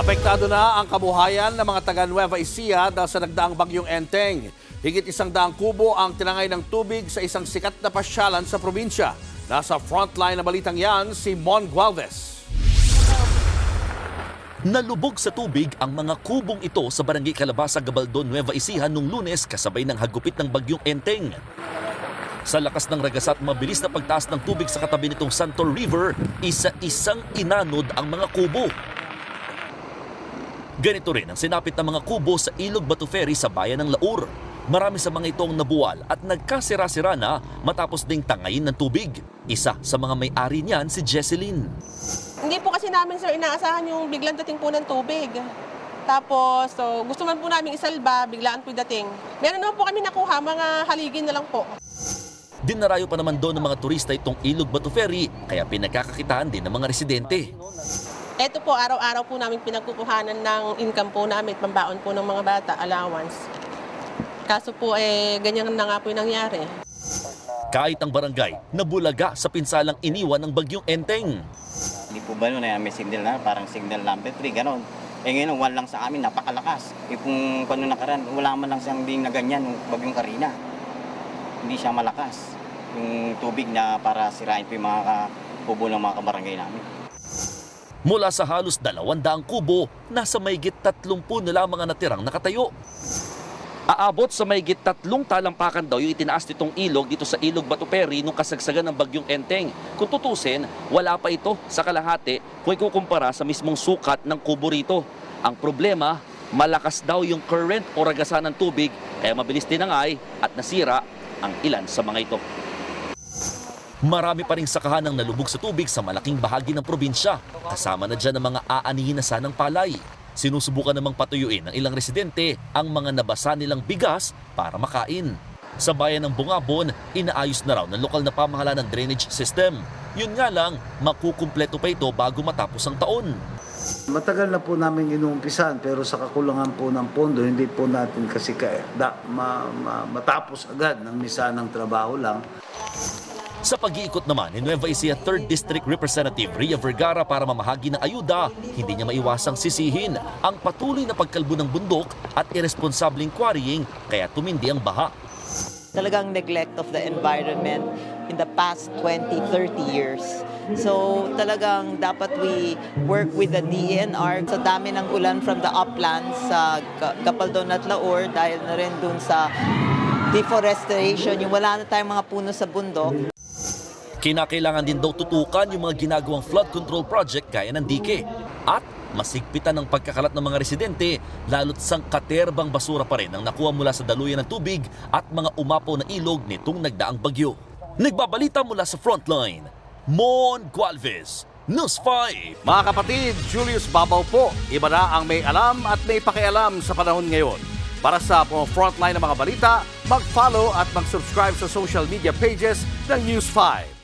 Apektado na ang kabuhayan ng mga taga Nueva Ecija dahil sa nagdaang bagyong Enteng. Higit isang daang kubo ang tinangay ng tubig sa isang sikat na pasyalan sa probinsya. Nasa frontline na balitang yan si Mon Gualvez. Nalubog sa tubig ang mga kubong ito sa barangay Calabasa, Gabaldon, Nueva Ecija nung lunes kasabay ng hagupit ng bagyong Enteng. Sa lakas ng ragasat mabilis na pagtaas ng tubig sa katabi nitong Santor River, isa-isang inanod ang mga kubo. Ganito rin ang sinapit ng mga kubo sa Ilog Batu Ferry sa bayan ng Laur. Marami sa mga itong nabuwal at nagkasira-sira na matapos ding tangayin ng tubig. Isa sa mga may-ari niyan si Jesseline. Hindi po kasi namin sir inaasahan yung biglang dating po ng tubig. Tapos, so, gusto man po namin isalba, biglaan po dating. Meron naman po kami nakuha, mga haligin na lang po. Dinarayo pa naman doon ng mga turista itong Ilog Batu Ferry kaya pinagkakakitaan din ng mga residente. Ito po, araw-araw po namin pinagkukuhanan ng income po namin, pambaon po ng mga bata, allowance. Kaso po, eh, ganyan na nga po yung nangyari. Kahit ang barangay nabulaga sa pinsalang iniwan ng bagyong Enteng. Hindi po ba nun, eh, may signal na, parang signal number 3, ganon. Eh ngayon, one lang sa amin, napakalakas. Eh kung paano nakaraan, wala man lang siyang ding na ganyan, bagyong Karina. Hindi siya malakas. Yung tubig na para sirain po yung mga kubo ng mga kabarangay namin. Mula sa halos dalawandaang kubo, nasa mayigit 30 na lamang ang natirang nakatayo. Aabot sa mayigit tatlong talampakan daw yung itinaas nitong ilog dito sa Ilog Batuperi nung kasagsagan ng bagyong Enteng. Kung tutusin, wala pa ito sa kalahati kung ikukumpara sa mismong sukat ng kubo rito. Ang problema, malakas daw yung current o ragasan ng tubig kaya mabilis tinangay at nasira ang ilan sa mga ito. Marami pa rin sakahan ang nalubog sa tubig sa malaking bahagi ng probinsya. Kasama na dyan ang mga aanihin na sanang palay. Sinusubukan namang patuyuin ng ilang residente ang mga nabasa nilang bigas para makain. Sa bayan ng Bungabon, inaayos na raw ng lokal na pamahalaan ng drainage system. Yun nga lang, makukumpleto pa ito bago matapos ang taon. Matagal na po namin inuumpisan pero sa kakulangan po ng pondo, hindi po natin kasi ka, da, ma, ma- matapos agad ng misa ng trabaho lang. Sa pag-iikot naman ni Nueva Ecija 3rd District Representative Ria Vergara para mamahagi ng ayuda, hindi niya maiwasang sisihin ang patuloy na pagkalbo ng bundok at irresponsableng quarrying kaya tumindi ang baha. talagang neglect of the environment in the past 20, 30 years. So talagang dapat we work with the DENR sa dami ng ulan from the uplands sa Gapaldon at Laor dahil na rin dun sa deforestation, yung wala na tayong mga puno sa bundok. Kinakailangan din daw tutukan yung mga ginagawang flood control project gaya ng dike. At masigpitan ng pagkakalat ng mga residente lalo't sang katerbang basura pa rin ang nakuha mula sa daluyan ng tubig at mga umapaw na ilog nitong nagdaang bagyo. Nagbabalita mula sa frontline, Mon Gualvez, News 5. Mga kapatid, Julius Babaw po. Iba na ang may alam at may pakialam sa panahon ngayon. Para sa mga frontline ng mga balita, mag-follow at mag-subscribe sa social media pages ng News 5.